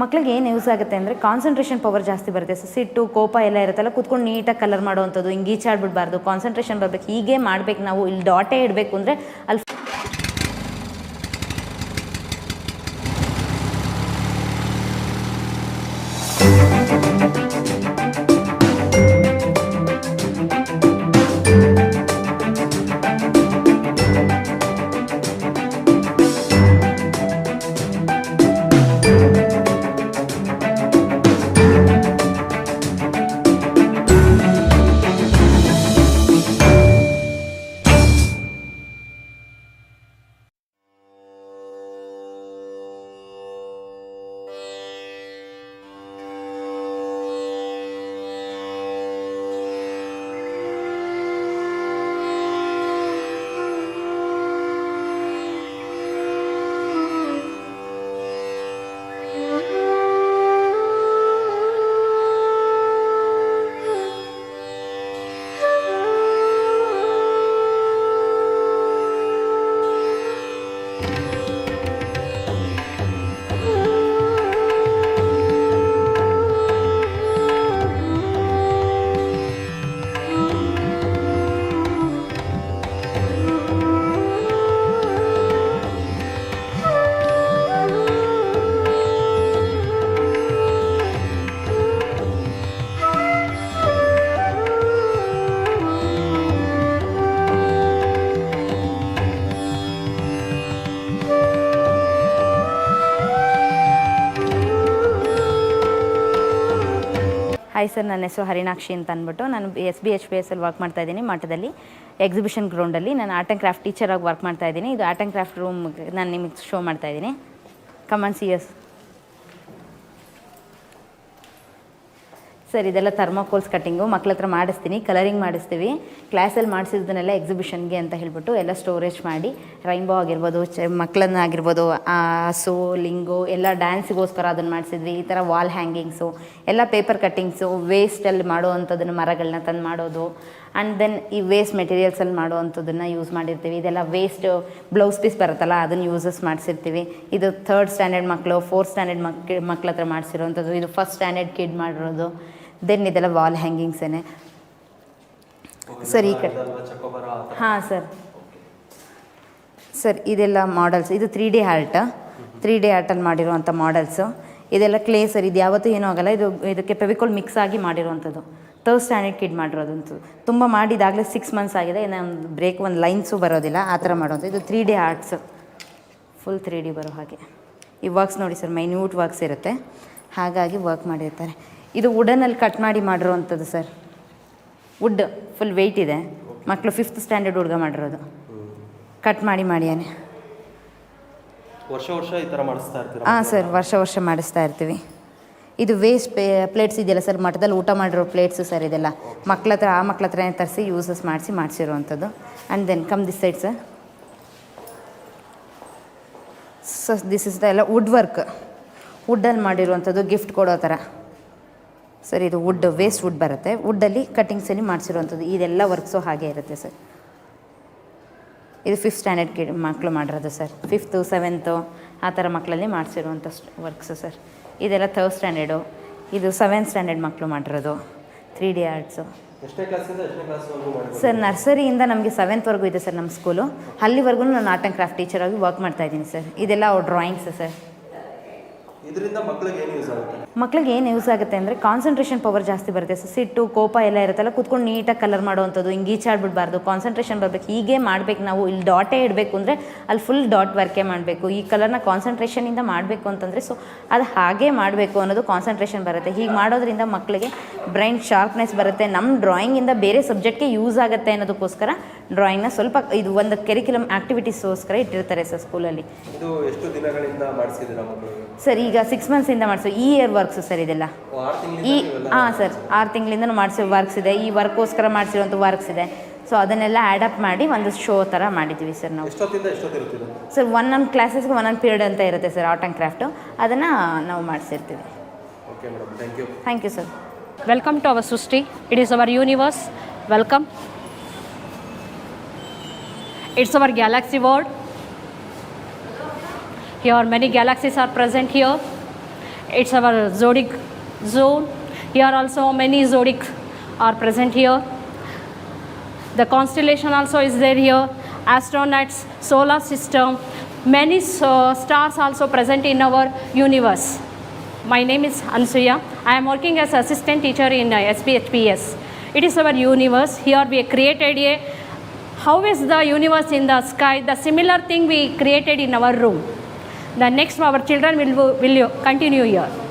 ಮಕ್ಳಿಗೆ ಏನು ಯೂಸ್ ಆಗುತ್ತೆ ಅಂದರೆ ಕಾನ್ಸಂಟ್ರೇಷನ್ ಪವರ್ ಜಾಸ್ತಿ ಬರುತ್ತೆ. ಸೊ ಸಿಟ್ಟು, ಕೋಪ ಎಲ್ಲ ಇರುತ್ತಲ್ಲ, ಕುತ್ಕೊಂಡು ನೀಟಾಗಿ ಕಲರ್ ಮಾಡುವಂಥದ್ದು, ಹಿಂಗೆ ಈಚಾಡ್ಬಿಡ್ಬಾರ್ದು ಕಾನ್ಸಂಟ್ರೇಷನ್ ಬರಬೇಕು, ಹೀಗೆ ಮಾಡ್ಬೇಕು ನಾವು, ಇಲ್ಲಿ ಡಾಟೇ ಇಡಬೇಕು ಅಂದರೆ ಅಲ್ಲಿ ಹಾಯ್ ಸರ್ ನನ್ನ ಹೆಸರು ಹರಿಣಾಕ್ಷಿ ಅಂತ ಅಂದ್ಬಿಟ್ಟು ನಾನು S B H P S ಅಲ್ಲಿ ವರ್ಕ್ ಮಾಡ್ತಾ ಇದ್ದೀನಿ ಮಠದಲ್ಲಿ ಎಕ್ಸಿಬಿಷನ್ ಗ್ರೌಂಡಲ್ಲಿ ನಾನು ಆರ್ಟ್ ಆ್ಯಂಡ್ ಕ್ರಾಫ್ಟ್ ಟೀಚರಾಗಿ ವರ್ಕ್ ಮಾಡ್ತಾ ಇದ್ದೀನಿ. ಇದು ಆರ್ಟ್ ಆ್ಯಂಡ್ ಕ್ರಾಫ್ಟ್ ರೂಮ್ ನಾನು ನಿಮಗೆ ಶೋ ಮಾಡ್ತಾ ಇದ್ದೀನಿ. ಕಮನ್ ಸಿ ಎಸ್ ಸರ್, ಇದೆಲ್ಲ ಥರ್ಮಾಕೋಲ್ಸ್ ಕಟ್ಟಿಂಗು. ಮಕ್ಳ ಹತ್ರ ಮಾಡಿಸ್ತೀನಿ ಕಲರಿಂಗ್ ಮಾಡಿಸ್ತೀವಿ. ಕ್ಲಾಸಲ್ಲಿ ಮಾಡಿಸಿದ್ದನ್ನೆಲ್ಲ ಎಕ್ಸಿಬಿಷನ್ಗೆ ಅಂತ ಹೇಳ್ಬಿಟ್ಟು ಎಲ್ಲ ಸ್ಟೋರೇಜ್ ಮಾಡಿ. ರೈನ್ಬೋ ಆಗಿರ್ಬೋದು ಚ ಮಕ್ಕಳನ್ನ ಆಗಿರ್ಬೋದು ಆ, ಹಸು, ಲಿಂಗು, ಎಲ್ಲ ಡ್ಯಾನ್ಸಿಗೋಸ್ಕರ ಅದನ್ನು ಮಾಡಿಸಿದ್ವಿ. ಈ ಥರ ವಾಲ್ ಹ್ಯಾಂಗಿಂಗ್ಸು ಎಲ್ಲ ಪೇಪರ್ ಕಟ್ಟಿಂಗ್ಸು ವೇಸ್ಟಲ್ಲಿ ಮಾಡುವಂಥದ್ದನ್ನು ಮರಗಳನ್ನ ತಂದು ಮಾಡೋದು. ಆ್ಯಂಡ್ ದೆನ್ ಈ ವೇಸ್ಟ್ ಮೆಟೀರಿಯಲ್ಸಲ್ಲಿ ಮಾಡುವಂಥದ್ದನ್ನು ಯೂಸ್ ಮಾಡಿರ್ತೀವಿ. ಇದೆಲ್ಲ ವೇಸ್ಟ್ ಬ್ಲೌಸ್ ಪೀಸ್ ಬರುತ್ತಲ್ಲ, ಅದನ್ನು ಯೂಸಸ್ ಮಾಡಿಸಿರ್ತೀವಿ. ಇದು ಥರ್ಡ್ ಸ್ಟ್ಯಾಂಡರ್ಡ್ ಮಕ್ಕಳು ಫೋರ್ತ್ ಸ್ಟ್ಯಾಂಡರ್ಡ್ ಮಕ್, ಮಕ್ಳ ಹತ್ರ ಮಾಡಿಸಿರೋವಂಥದ್ದು ಇದು ಫಸ್ಟ್ ಸ್ಟ್ಯಾಂಡರ್ಡ್ ಕಿಡ್ ಮಾಡಿರೋದು. ದೆನ್ ಇದೆಲ್ಲ ವಾಲ್ ಹ್ಯಾಂಗಿಂಗ್ಸೇನೆ ಸರ್ ಈ ಕಡೆ. ಹಾಂ ಸರ್ ಸರ್ ಇದೆಲ್ಲ ಮಾಡಲ್ಸ್ ಇದು three D art three D ಆರ್ಟಲ್ಲಿ ಮಾಡಿರುವಂಥ ಮಾಡಲ್ಸು ಇದೆಲ್ಲ ಕ್ಲೇ ಸರ್ ಇದು ಯಾವತ್ತೂ ಏನೂ ಆಗಲ್ಲ. ಇದು ಇದಕ್ಕೆ ಪೆವಿಕೋಲ್ ಮಿಕ್ಸ್ ಆಗಿ ಮಾಡಿರುವಂಥದ್ದು. ತರ್ಡ್ ಸ್ಟ್ಯಾಂಡರ್ಡ್ ಕಿಡ್ ಮಾಡಿರೋದಂತು ತುಂಬ ಮಾಡಿದಾಗಲೇ ಸಿಕ್ಸ್ ಮಂತ್ಸ್ ಆಗಿದೆ. ಇನ್ನು ಒಂದು ಬ್ರೇಕ್ ಒಂದು ಲೈನ್ಸು ಬರೋದಿಲ್ಲ. ಆ ಥರ ಮಾಡೋದು. ಇದು three D arts full three D ಬರೋ ಹಾಗೆ. ಈ ವರ್ಕ್ಸ್ ನೋಡಿ ಸರ್ ಮೈನ್ಯೂಟ್ ವರ್ಕ್ಸ್ ಇರುತ್ತೆ. ಹಾಗಾಗಿ ವರ್ಕ್ ಮಾಡಿರ್ತಾರೆ. ಇದು ವುಡನಲ್ಲಿ ಕಟ್ ಮಾಡಿ ಮಾಡಿರೋವಂಥದ್ದು ಸರ್ ವುಡ್ ಫುಲ್ ವೆಯ್ಟ್ ಇದೆ. ಮಕ್ಕಳು ಫಿಫ್ತ್ ಸ್ಟ್ಯಾಂಡರ್ಡ್ ಹುಡುಗ ಮಾಡಿರೋದು. ಕಟ್ ಮಾಡಿ ಮಾಡಿಯಾನೆ. ವರ್ಷ ವರ್ಷ ಈ ಥರ ಮಾಡಿಸ್ತಾ ಇರ್ತೀರಾ ಹಾಂ ಸರ್ ವರ್ಷ ವರ್ಷ ಮಾಡಿಸ್ತಾ ಇರ್ತೀವಿ. ಇದು ವೇಸ್ಟ್ ಪೇ ಪ್ಲೇಟ್ಸ್ ಇದೆಯಲ್ಲ ಸರ್ ಮಠದಲ್ಲಿ ಊಟ ಮಾಡಿರೋ ಪ್ಲೇಟ್ಸು ಸರ್ ಇದೆಲ್ಲ. ಮಕ್ಳ ಹತ್ರ ಆ ಮಕ್ಳ ಹತ್ರನೇ ತರಿಸಿ ಯೂಸಸ್ ಮಾಡಿಸಿ ಮಾಡಿಸಿರುವಂಥದ್ದು. And then come this side sir so this is the ಎಲ್ಲ ವುಡ್ ವರ್ಕ್ ವುಡ್ಡಲ್ಲಿ ಮಾಡಿರುವಂಥದ್ದು ಗಿಫ್ಟ್ ಕೊಡೋ ಥರ. ಸರ್ ಇದು ವುಡ್ ವೇಸ್ಟ್ ವುಡ್ ಬರುತ್ತೆ. ವುಡ್ಡಲ್ಲಿ ಕಟಿಂಗ್ಸಲ್ಲಿ ಮಾಡಿಸಿರುವಂಥದ್ದು. ಇದೆಲ್ಲ ವರ್ಕ್ಸು ಹಾಗೆ ಇರುತ್ತೆ ಸರ್. ಇದು ಫಿಫ್ತ್ ಸ್ಟ್ಯಾಂಡರ್ಡ್ ಕಿಡ್ ಮಕ್ಕಳು ಮಾಡಿರೋದು ಸರ್. ಫಿಫ್ತು ಸೆವೆಂತು ಆ ಥರ ಮಕ್ಕಳಲ್ಲಿ ಮಾಡಿಸಿರುವಂಥ ವರ್ಕ್ಸು ಸರ್. ಇದೆಲ್ಲ ಥರ್ಡ್ ಸ್ಟ್ಯಾಂಡರ್ಡು ಇದು ಸೆವೆಂತ್ ಸ್ಟ್ಯಾಂಡರ್ಡ್ ಮಕ್ಕಳು ಮಾಡಿರೋದು. ತ್ರೀ ಡಿ ಆರ್ಟ್ಸು ಸರ್ ನರ್ಸರಿಯಿಂದ ನಮಗೆ ಸೆವೆಂತ್ವರೆಗೂ ಇದೆ ಸರ್ ನಮ್ಮ ಸ್ಕೂಲು ಅಲ್ಲಿವರೆಗೂ ನಾನು ಆರ್ಟ್ ಆ್ಯಂಡ್ ಕ್ರಾಫ್ಟ್ ಟೀಚರಾಗಿ ವರ್ಕ್ ಮಾಡ್ತಾ ಇದ್ದೀನಿ ಸರ್. ಇದೆಲ್ಲ ಅವ್ರ ಡ್ರಾಯಿಂಗ್ಸ್ ಸರ್. ಇದರಿಂದ ಮಕ್ಕಳಿಗೆ ಏನು ಯೂಸ್ ಆಗುತ್ತೆ? ಮಕ್ಕಳಿಗೆ ಏನು ಯೂಸ್ ಆಗುತ್ತೆ ಅಂದರೆ ಕಾನ್ಸಂಟ್ರೇಷನ್ ಪವರ್ ಜಾಸ್ತಿ ಬರುತ್ತೆ. ಸೊ ಸಿಟ್ಟು, ಕೋಪ ಎಲ್ಲ ಇರುತ್ತಲ್ಲ, ಕುತ್ಕೊಂಡು ನೀಟಾಗಿ ಕಲರ್ ಮಾಡುವಂಥದ್ದು, ಹಿಂಗೆ ಈಚಾಡ್ಬಿಡ್ಬಾರ್ದು ಕಾನ್ಸಂಟ್ರೇಷನ್ ಬರಬೇಕು. ಹೀಗೆ ಮಾಡಬೇಕು ನಾವು. ಇಲ್ಲಿ ಡಾಟೇ ಇಡಬೇಕು ಅಂದರೆ ಅಲ್ಲಿ ಫುಲ್ ಡಾಟ್ ವರ್ಕೇ ಮಾಡಬೇಕು. ಈ ಕಲರ್ನ ಕಾನ್ಸಂಟ್ರೇಷನಿಂದ ಮಾಡಬೇಕು ಅಂತಂದರೆ ಸೊ ಅದು ಹಾಗೆ ಮಾಡಬೇಕು ಅನ್ನೋದು ಕಾನ್ಸಂಟ್ರೇಷನ್ ಬರುತ್ತೆ. ಹೀಗೆ ಮಾಡೋದ್ರಿಂದ ಮಕ್ಕಳಿಗೆ ಬ್ರೈನ್ ಶಾರ್ಪ್ನೆಸ್ ಬರುತ್ತೆ. ನಮ್ಮ ಡ್ರಾಯಿಂಗಿಂದ ಬೇರೆ ಸಬ್ಜೆಕ್ಟ್ಗೆ ಯೂಸ್ ಆಗುತ್ತೆ ಅನ್ನೋದಕ್ಕೋಸ್ಕರ ಡ್ರಾಯಿಂಗ್ನ ಸ್ವಲ್ಪ ಇದು ಒಂದು ಕೆರಿಕ್ಯುಲಮ್ ಆ್ಯಕ್ಟಿವಿಟೀಸ್ಗೋಸ್ಕರ ಇಟ್ಟಿರ್ತಾರೆ ಸರ್ ಸ್ಕೂಲಲ್ಲಿ. ಇದು ಎಷ್ಟು ದಿನಗಳಿಂದ ಮಾಡಿಸಿದ್ದೀರಾ ಮಕ್ಕಳಿಗೆ ಸರ್ ಈಗ ಸಿಕ್ಸ್ ಮಂತ್ಸಿಂದ ಮಾಡಿಸೋ. ಈ ಇಯರ್ ವರ್ಕ್ಸ್ ಸರ್ ಇದೆಲ್ಲ. ಈ ಹಾಂ ಸರ್ ಆರು ತಿಂಗಳಿಂದನೂ ಮಾಡಿಸೋ ವರ್ಕ್ಸ್ ಇದೆ. ಈ ವರ್ಕ್ಗೋಸ್ಕರ ಮಾಡಿಸಿರುವಂಥ ವರ್ಕ್ಸ್ ಇದೆ. ಸೊ ಅದನ್ನೆಲ್ಲ ಆ್ಯಡಪ್ ಮಾಡಿ ಒಂದು ಶೋ ಥರ ಮಾಡಿದ್ದೀವಿ ಸರ್ ನಾವು. ಸರ್ ಒನ್ ಸರ್ ಕ್ಲಾಸಸ್ಗೆ ಒನ್ ಒಂದೊಂದು ಪೀರಿಯಡ್ ಅಂತ ಇರುತ್ತೆ ಸರ್ ಆರ್ಟ್ ಆ್ಯಂಡ್ ಕ್ರಾಫ್ಟು ಅದನ್ನು ನಾವು ಮಾಡಿಸಿರ್ತೀವಿ. Thank you thank you sir welcome to our Srishti it is our universe Welcome. It's our galaxy world. Here, many galaxies are present here. it's our zodiac zone. Here also many zodiac are present here. The constellation also is there here. Astronauts, solar system, many uh, stars also present in our universe. My name is Ansuya. I am working as assistant teacher in uh, SPHPS. It is our universe. Here we created a how is the universe in the sky? The similar thing we created in our room. The next our children will will continue here.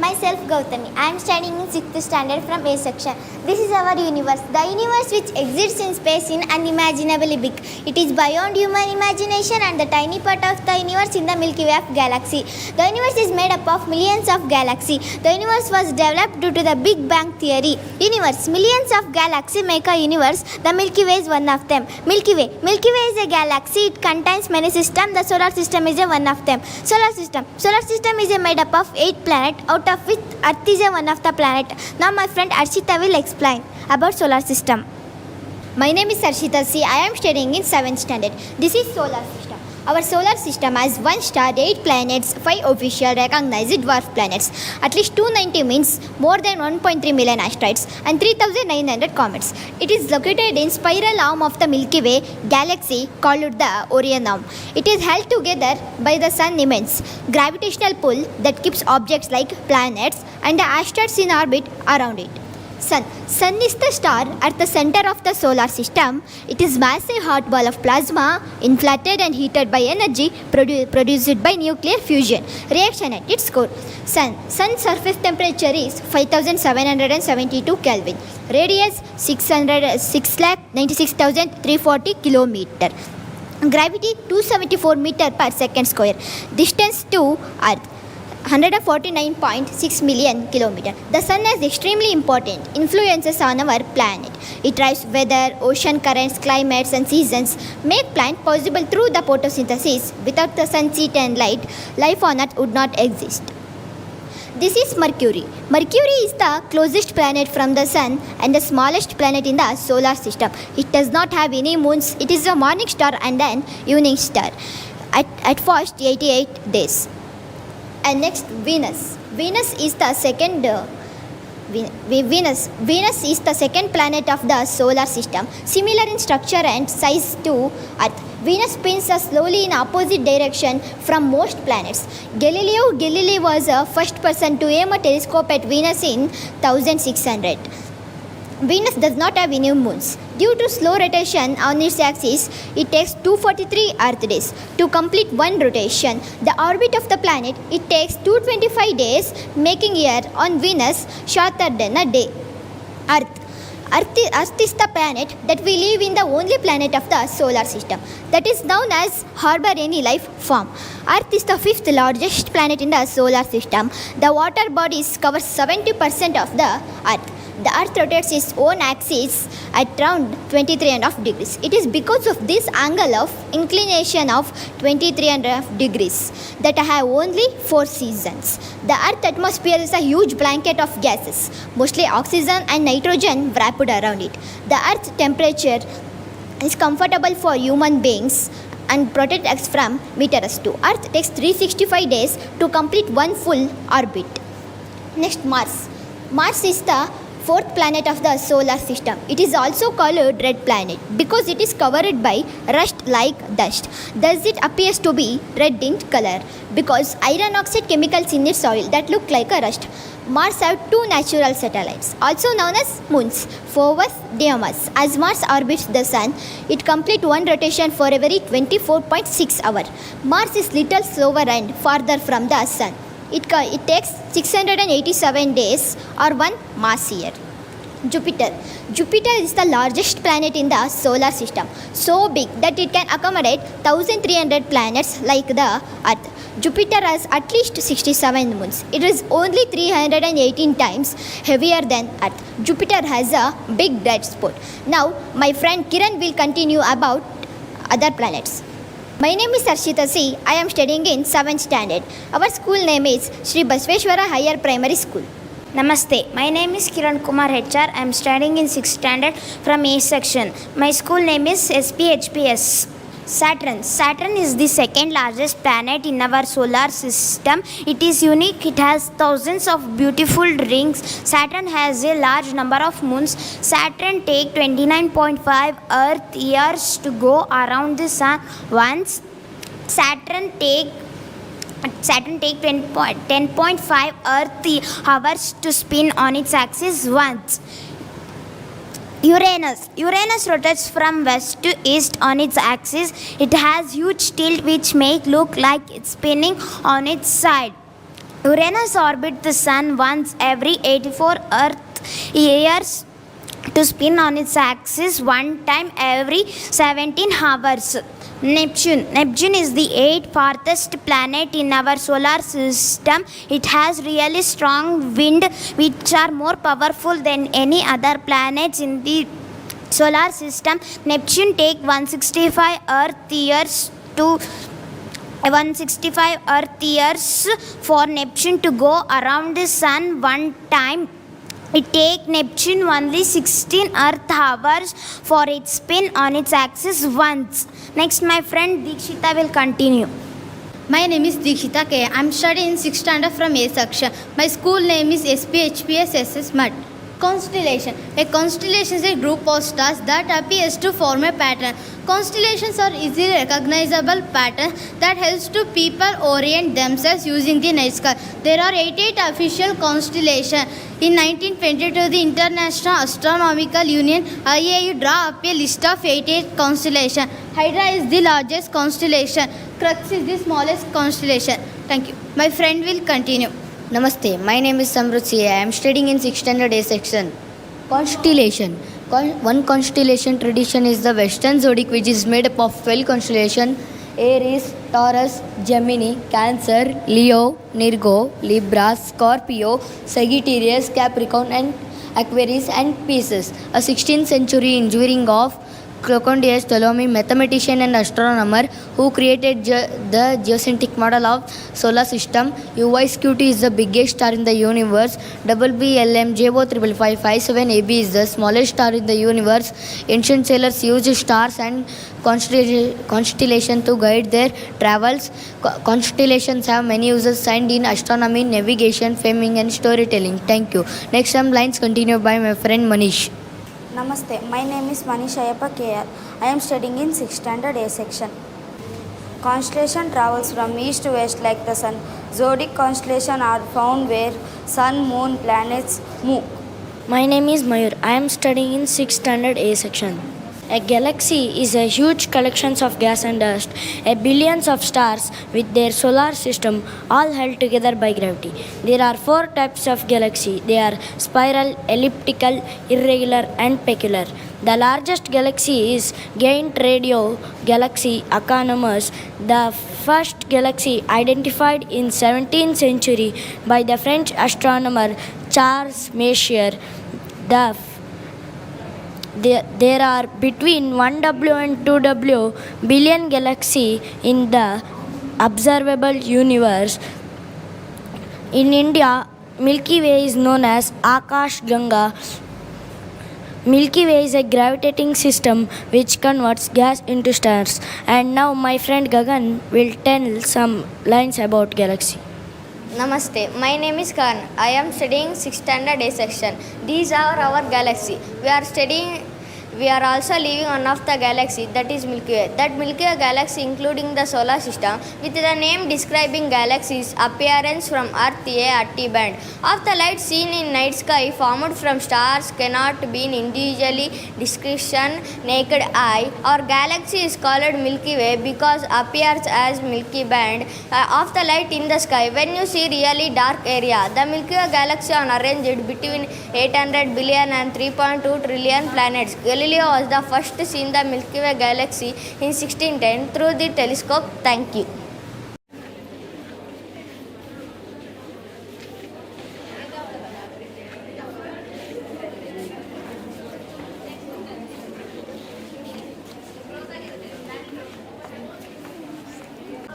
Myself Gautami. I am studying in 6th standard from A section. This is our universe. The universe which exists in space in unimaginably big. It is beyond human imagination and the tiny part of the universe in the Milky Way of galaxy. The universe is made up of millions of galaxies. The universe was developed due to the Big Bang theory. Universe. Millions of galaxies make a universe. The Milky Way is one of them. Milky Way. Milky Way is a galaxy. It contains many systems. The solar system is a one of them. Solar system. Solar system is a made up of eight planets, out of which Earth is one of the planet. Now my friend Arshita will explain about solar system. My name is Sarshita C. I am studying in 7th standard. This is solar system. Our solar system has one star, eight planets, five official recognized dwarf planets, at least 290 means more than 1.3 million asteroids, and 3,900 comets. It is located in spiral arm of the Milky Way galaxy called the Orion arm. It is held together by the sun immense gravitational pull that keeps objects like planets and the asteroids in orbit around it. Sun. Sun is the star at the center of the solar system. It is massive hot ball of plasma inflated and heated by energy produ- produced by nuclear fusion reaction at its core. Sun. Sun surface temperature is 5772 Kelvin. Radius 600 6 lakh 96,340 kilometer. Gravity 274 meter per second square. Distance to Earth 149.6 million kilometer. The sun has extremely important influences on our planet. It drives weather, ocean currents, climates and seasons, make plant possible through the photosynthesis. Without the sun's heat and light, life on earth would not exist. This is Mercury. Mercury is the closest planet from the Sun and the smallest planet in the solar system. It does not have any moons. It is a morning star and an evening star. At, at first, 88 days. And next, Venus. Venus is the second. Uh, Ve- Ve- Venus. Venus is the second planet of the solar system, similar in structure and size to Earth. Venus spins uh, slowly in opposite direction from most planets. Galileo Galilei was the first person to aim a telescope at Venus in 1600. Venus does not have any moons. Due to slow rotation on its axis, it takes 243 Earth days to complete one rotation. The orbit of the planet it takes 225 days, making year on Venus shorter than a day. Earth. Earth Earth is the planet that we live in the only planet of the solar system that is known as harbor any life form. Earth is the fifth largest planet in the solar system. The water bodies cover 70% of the Earth. The Earth rotates its own axis at around 23.5 degrees. It is because of this angle of inclination of 23.5 degrees that I have only four seasons. The Earth atmosphere is a huge blanket of gases, mostly oxygen and nitrogen wrapped around it. The Earth temperature is comfortable for human beings and protect us from meteors too. Earth takes 365 days to complete one full orbit. Next, Mars. Mars is the fourth planet of the solar system. It is also called red planet because it is covered by rust-like dust. Thus, it appears to be red in color because iron oxide chemicals in its soil that look like a rust. Mars have two natural satellites, also known as moons, Phobos, Deimos. As Mars orbits the Sun, it completes one rotation for every 24.6 hour. Mars is little slower and farther from the Sun. It, it takes 687 days or one mass year. Jupiter. Jupiter is the largest planet in the solar system, so big that it can accommodate 1300 planets like the Earth. Jupiter has at least 67 moons. It is only 318 times heavier than Earth. Jupiter has a big red spot. Now, my friend Kiran will continue about other planets. My name is Arshita C. I am studying in 7th standard. Our school name is Sri Basveshwara Higher Primary School. Namaste. My name is Kiran Kumar HR. I am studying in 6th standard from A section. My school name is SPHPS. Saturn. Saturn is the second largest planet in our solar system. It is unique. It has thousands of beautiful rings. Saturn has a large number of moons. Saturn take 29.5 Earth years to go around the sun once. Saturn take Saturn take 10 point- 10.5 Earth hours to spin on its axis once. Uranus. Uranus rotates from west to east on its axis. It has huge tilt which make look like it's spinning on its side. Uranus orbits the sun once every 84 Earth years to spin on its axis one time every 17 hours. Neptune. Neptune is the eighth farthest planet in our solar system. It has really strong wind which are more powerful than any other planets in the solar system. Neptune take 165 Earth years to 165 Earth years for Neptune to go around the sun one time. It take Neptune only 16 Earth hours for its spin on its axis once. Next, my friend Dikshita will continue. My name is Dikshita K. I'm studying in 6th standard from A section. My school name is SPHPS SS MUD. Constellation. A constellation is a group of stars that appears to form a pattern. Constellations are easily recognizable patterns that helps to people orient themselves using the night sky. There are 88 official constellations. In 1922, the International Astronomical Union IAU draw up a list of 88 constellations. Hydra is the largest constellation. Crux is the smallest constellation. Thank you. My friend will continue. Namaste, my name is Samruchi. I am studying in 6th standard A section. Constellation. Con- one constellation tradition is the Western Zodiac, which is made up of 12 constellations Aries, Taurus, Gemini, Cancer, Leo, Virgo, Libra, Scorpio, Sagittarius, Capricorn, and Aquarius, and Pisces. A 16th century enduring of Crocondius Ptolemy, mathematician and astronomer who created ge- the geocentric model of solar system. UYSQT is the biggest star in the universe. WBLM J055557 AB is the smallest star in the universe. Ancient sailors used stars and constella- constellation to guide their travels. Co- constellations have many uses signed in astronomy, navigation, farming, and storytelling. Thank you. Next, some lines continued by my friend Manish. Namaste, my name is Manish Ayappa KR. I am studying in 6th standard A section. Constellation travels from east to west like the sun. Zodiac constellations are found where sun, moon, planets move. My name is Mayur. I am studying in 6th standard A section. A galaxy is a huge collection of gas and dust, a billions of stars with their solar system all held together by gravity. There are four types of galaxy. They are spiral, elliptical, irregular and peculiar. The largest galaxy is Giant Radio Galaxy Economus, the first galaxy identified in 17th century by the French astronomer Charles Messier. The there, there are between 1W and 2W billion galaxy in the observable universe. In India, Milky Way is known as Akash Ganga. Milky Way is a gravitating system which converts gas into stars. And now my friend Gagan will tell some lines about galaxy. Namaste, my name is Karan. I am studying 6th standard A section. These are our galaxy. We are studying we are also living one of the galaxy that is Milky Way. That Milky Way galaxy including the solar system with the name describing galaxies appearance from Earth A at T band. Of the light seen in night sky formed from stars cannot be individually description naked eye. Our galaxy is called Milky Way because appears as Milky Band uh, of the light in the sky. When you see really dark area, the Milky Way galaxy are arranged between 800 billion and 3.2 trillion planets. Galileo was the first to see the Milky Way galaxy in 1610 through the telescope. Thank you.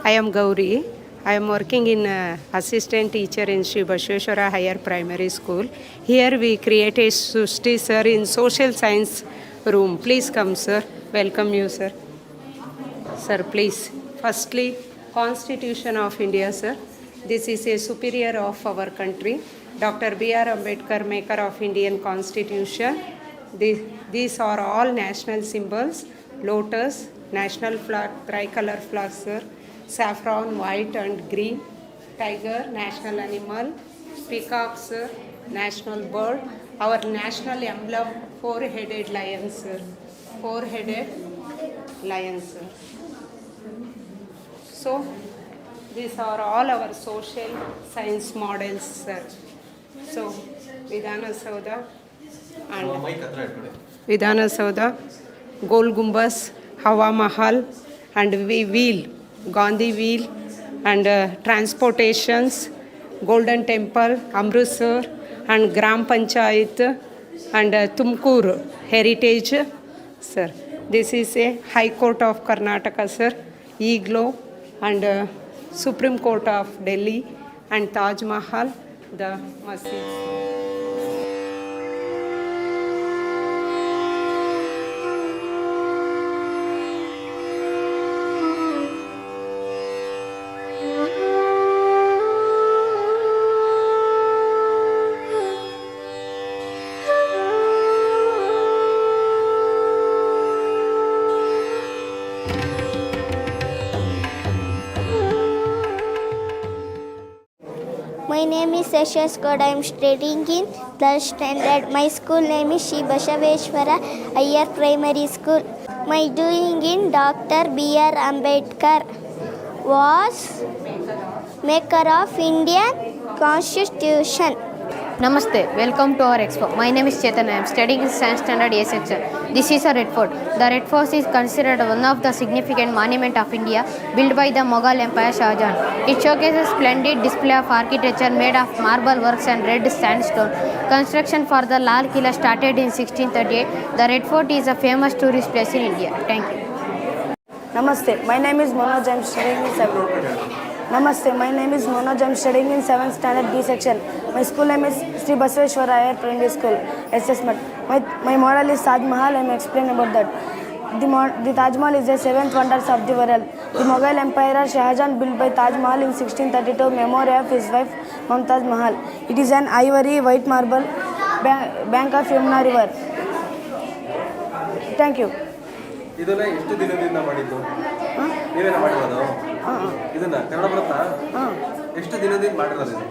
I am Gauri. I am working in uh, assistant teacher in Sri Bashweshwara Higher Primary School. Here we created Sushti sir in social science room. Please come sir. Welcome you sir. Sir, please. Firstly, Constitution of India, sir. This is a superior of our country. Dr. B.R. Ambedkar, maker of Indian Constitution. These, these are all national symbols. Lotus, national flag, tricolor flag, sir. Saffron, white and green. Tiger, national animal. Peacock, sir, national bird. Our national emblem, four-headed lion, sir. Four-headed lion, sir. So, these are all our social science models, sir. So, Vidhana Saudha and mic ಹತ್ರ ಇಟ್ಕೊಳ್ಳಿ Vidhana Saudha, Gol Gumbas, Hawa Mahal, and we wheel, Gandhi wheel, and uh, transportations, Golden Temple, Amritsar, and Gram Panchayat, and uh, Tumkur Heritage, sir. This is a High Court of Karnataka, sir. Iglo and uh, Supreme Court of Delhi, and Taj Mahal, the masjid. My name is Yashash God. I am studying in third standard. My school name is Shri Basaveshwara Ayer Primary School. My doing in Dr. B.R. Ambedkar was maker of Indian Constitution. Namaste, welcome to our expo. My name is Chetan. I am studying in science standard A section. This is a Red Fort. The Red Fort is considered one of the significant monument of India built by the Mughal Empire Shah Jahan. It showcases splendid display of architecture made of marble works and red sandstone. Construction for the Lal Killa started in 1638. The Red Fort is a famous tourist place in India. Thank you. Namaste. My name is Manoj. I'm studying in. Namaste. My name is Manoj. I'm studying in seventh standard B section. My school name is Sri Basaveshwara Ayyar Primary School. Assessment. My my model is Taj Mahal. I'm explain about that. The, mo- the Taj Mahal is the seventh wonders of the world. The Mughal Emperor Shah Jahan built by Taj Mahal in 1632 memory of his wife Mumtaz Mahal. It is an ivory white marble ba- bank of Yamuna River. Thank you. ಇದನ್ನ ಎಷ್ಟು ದಿನದಿಂದ ಮಾಡಿದ್ದು ನೀವೇನ ಮಾಡಿರೋದು ಇದನ್ನ ಕನ್ನಡ ಬರುತ್ತಾ? ಎಷ್ಟು ದಿನದಿಂದ ಮಾಡಿರೋದು ಇದು?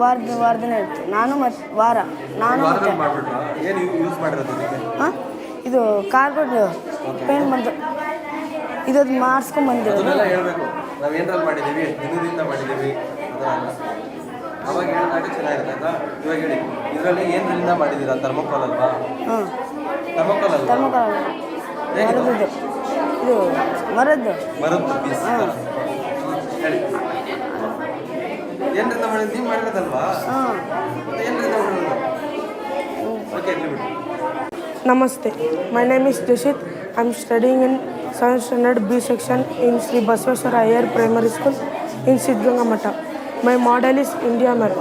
ವಾರದ ದಿನ ಇತ್ತು. ನಾನು ಮತ್ತು ವಾರ. ನಾನು ಮತ್ತೆ ಮಾಡ್ಬಿಟ್ರಾ? ಏನು ಯೂಸ್ ಮಾಡಿರೋದು ಇದಕ್ಕೆ? ಹಾಂ? ಇದು ಕಾರ್ಬೋರ್ಡ್ ಪೇಂಟ್ ಬಂದು ಇದೊಂದು ಮಾಡಿಸ್ಕೊಂಡ್ ಬಂದಿರೋದು. ಅದನ್ನೆಲ್ಲ ಹೇಳ್ಬೇಕು. ನಾವು ಏನ್ರಲ್ಲಿ ಮಾಡಿದ್ದೀವಿ? ದಿನದಿಂದ ಮಾಡಿದ್ದೀವಿ. ಅದರ ಅವಾಗ ಹೇಳಿದಾಗ ಚೆನ್ನಾಗಿರುತ್ತೆ ಆಯ್ತಾ? ಇವಾಗ ಹೇಳಿ. ಇದರಲ್ಲಿ ಏನ್ರಿಂದ ಮಾಡಿದ್ದೀರಾ? ಥರ್ಮೋಕಾಲ್ ಅಲ್ವಾ? ಹಾಂ ಥರ್ಮೋಕಾಲ್ ಅಲ್ವಾ? ಥರ್ಮೋಕಾಲ್ ಅಲ್ವಾ ಮರದ್ದು ಇದು ಮರದ್ದು. ಮರದ್ದು ಪೀಸ್ ಹೇಳಿ ಏನ್ರಿ ತಗೊಳ್ಳಿ ನೀವು ಮಾಡಿರೋದಲ್ವಾ? ಏನ್ರಿ ತಗೊಳ್ಳಿ ಓಕೆ ಬಿಡಿ. ನಮಸ್ತೆ. My name is Jushith I am studying in seventh standard B section in Shri Basaveshwara higher primary school in Siddaganga Mutt my model is India map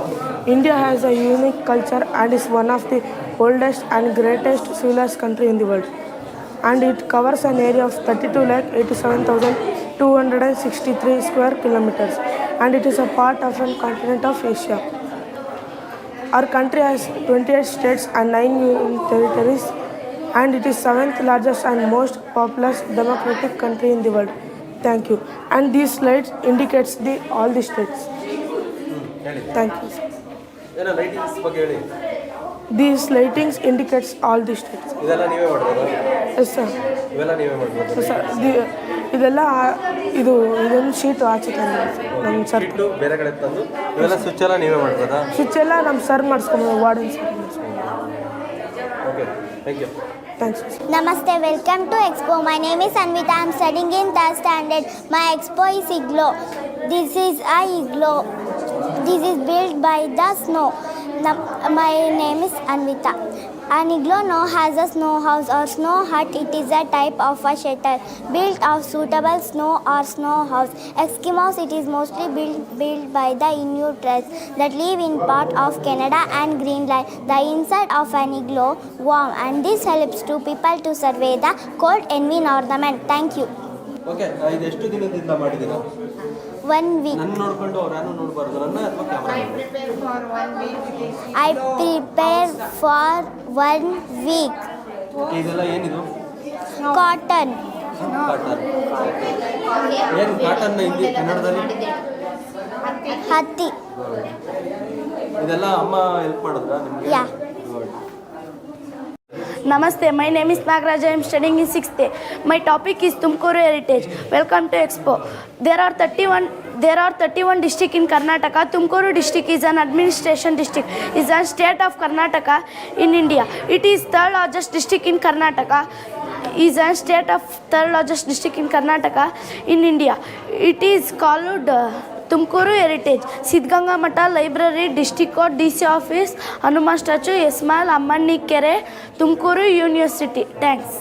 India has a unique culture and is one of the oldest and greatest civilise country in the world And it covers an area of 32 lakh 87,263 square kilometers. And it is a part of a continent of Asia. Our country has 28 states and 9 union territories and it is seventh largest and most populous democratic country in the world. Thank you. And these slides indicates the all the states. Thank you. These lightings indicates all this yes sir ಇದೆಲ್ಲ ಇದು ಇದೊಂದು sheet ಆಚೆ ತಂದು ನಮ್ಮ sir switch ಎಲ್ಲ ನಮ್ಮ sir ಮಾಡಿಸ್ಕೊಂಡು warden sir ನಮಸ್ತೆ welcome to expo my name is Anvitha I am studying in the standard my expo is igloo this is I igloo this is build by the snow My name is Anvita. An igloo has a snow house or snow hut. It is a type of a shelter built of suitable snow or snow house. Eskimos, it is mostly built, built by the Inuit tribes that live in part of Canada and Greenland. The inside of an igloo warm and this helps to people to survey the cold environment. Thank you. Okay one week ಅವರನ್ನು I prepare for one week ಏನಿದು? Cotton cotton ಏನು ಕನ್ನಡದಲ್ಲಿ? ಹತ್ತಿ. ಇದೆಲ್ಲ ಅಮ್ಮ help ಮಾಡಿದ್ರಾ ನಿಮಗೆ? ಯಾ नमस्ते मई name is Nagaraj am studying in six my topic is Tumkur heritage welcome to expo there are thirty one there are thirty one district in Karnataka Tumkur district is an administration district is an state of Karnataka in India it is third largest district in Karnataka is an state of third largest district in Karnataka in India it is called Tumakuru heritage, Siddaganga Mutt, library, district court, D C office, Hanuman statue small Ammanni Kere Tumakuru university. Thanks.